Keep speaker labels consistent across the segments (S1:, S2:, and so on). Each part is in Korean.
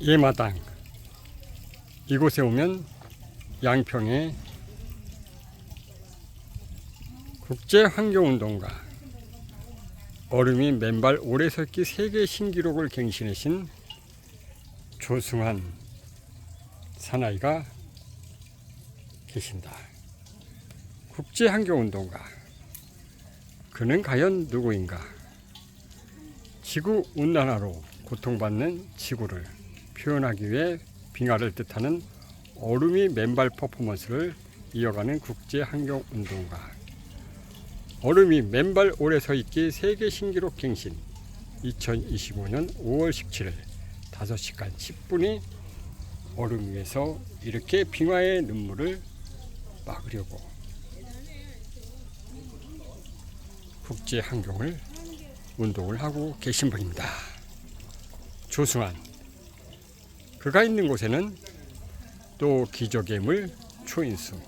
S1: 예마당 이곳에 오면 양평에 국제환경운동가 얼음이 맨발 오래 섰기 세계 신기록을 갱신하신 조승환 사나이가 계신다. 국제환경운동가 그는 과연 누구인가? 지구 온난화로 고통받는 지구를 표현하기 위해 빙하를 뜻하는 얼음이 맨발 퍼포먼스를 이어가는 국제 환경 운동가. 얼음이 맨발 오래 서 있기 세계 신기록 갱신. 2025년 5월 17일 5시간 10분이 얼음 위에서 이렇게 빙하의 눈물을 막으려고 국제 환경을 운동을 하고 계신 분입니다. 조승환. 그가 있는 곳에는 또 기적의 물 초인수.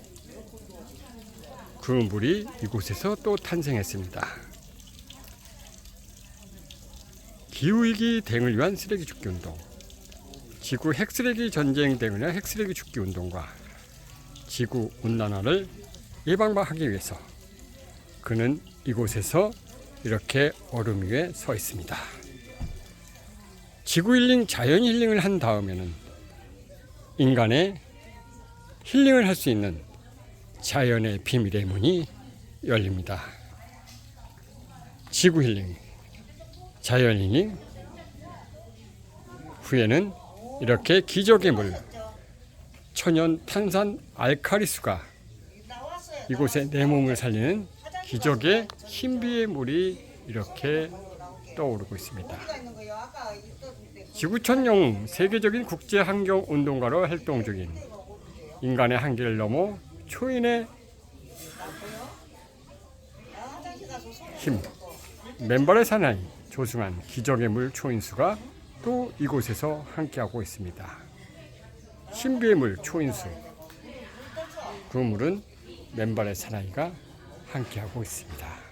S1: 그 물이 이곳에서 또 탄생했습니다. 기후위기 대응을 위한 쓰레기 줍기 운동, 지구 핵쓰레기 전쟁 대응을 위한 핵쓰레기 줍기 운동과 지구 온난화를 예방하기 위해서 그는 이곳에서 이렇게 얼음 위에 서 있습니다. 지구 힐링, 자연 힐링을 한 다음에는 인간의 힐링을 할 수 있는 자연의 비밀의 문이 열립니다. 지구 힐링, 자연 힐링 후에는 이렇게 기적의 물, 천연 탄산 알카리수가 이곳에 내 몸을 살리는 기적의 신비의 물이 이렇게 떠오르고 있습니다. 지구촌용 세계적인 국제 환경 운동가로 활동 중인 인간의 한계를 넘어 초인의 힘 맨발의 사나이 조승한 기적의 물 초인수가 또 이곳에서 함께하고 있습니다. 신비의 물 초인수 그 물은 맨발의 사나이가 함께하고 있습니다.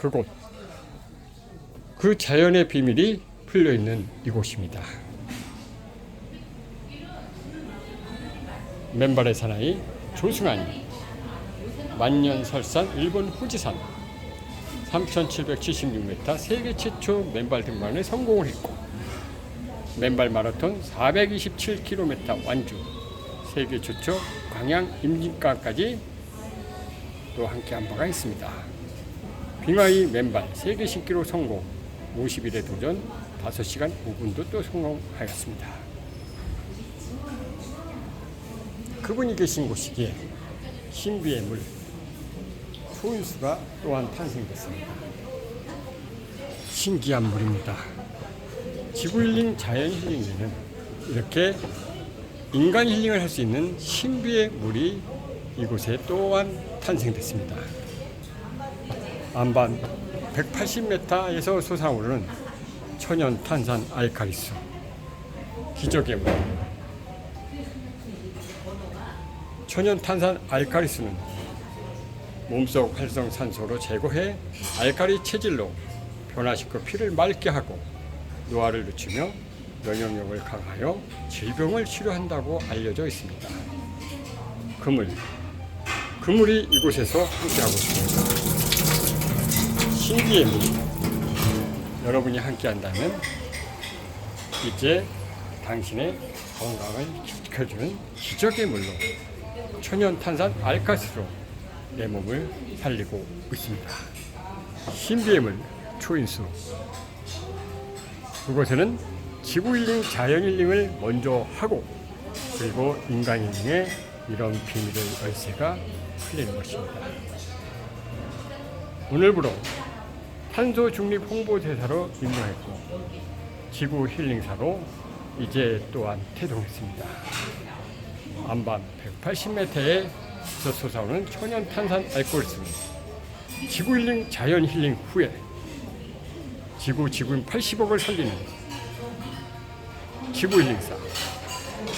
S1: 그곳 그 자연의 비밀이 풀려 있는 이곳입니다. 맨발의 사나이 조승환이 만년설산 일본 후지산 3,776m 세계 최초 맨발 등반에 성공을 했고 맨발 마라톤 427km 완주 세계 최초 광양 임진강까지 또 함께 한 바가 있습니다. 빙하이 맨발 세계 신기록 성공 50일의 도전 5시간 5분도 또 성공하였습니다. 그분이 계신 곳이기에 신비의 물 소인수가 또한 탄생됐습니다. 신기한 물입니다. 지구 힐링, 자연 힐링에는 이렇게 인간 힐링을 할 수 있는 신비의 물이 이곳에 또한 탄생됐습니다. 안반 180m에서 솟아오르는 천연 탄산 알카리수 기적의 물 천연 탄산 알카리수는 몸속 활성 산소로 제거해 알카리 체질로 변화시켜 피를 맑게 하고 노화를 늦추며 면역력을 강화하여 질병을 치료한다고 알려져 있습니다. 그물 그물이 이곳에서 함께하고 있습니다. 신기의 물 여러분이 함께 한다면 이제 당신의 건강을 지켜주는 기적의 물로 천연 탄산 알카스로 내 몸을 살리고 있습니다. 신비의 물 초인수 그곳에는 지구 힐링, 자연 힐링을 먼저 하고 그리고 인간 힐링의 이런 비밀의 열쇠가 풀리는 것입니다. 오늘부로 탄소 중립 홍보대사로 임명했고 지구 힐링사로 이제 또한 태동했습니다. 안반 180m에 솟아오는 천연 탄산 알코올수는 지구 힐링, 자연 힐링 후에 지구 지구인 80억을 살리는 지구 힐링사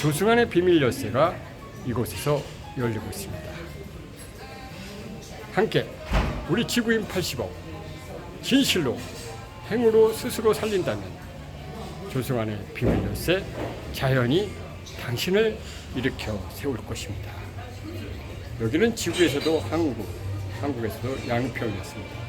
S1: 조승환의 비밀 열쇠가 이곳에서 열리고 있습니다. 함께 우리 지구인 80억 진실로 행으로 스스로 살린다면 조승환의 비밀 열쇠 자연이 당신을 일으켜 세울 것입니다. 여기는 지구에서도 한국, 한국에서도 양평이었습니다.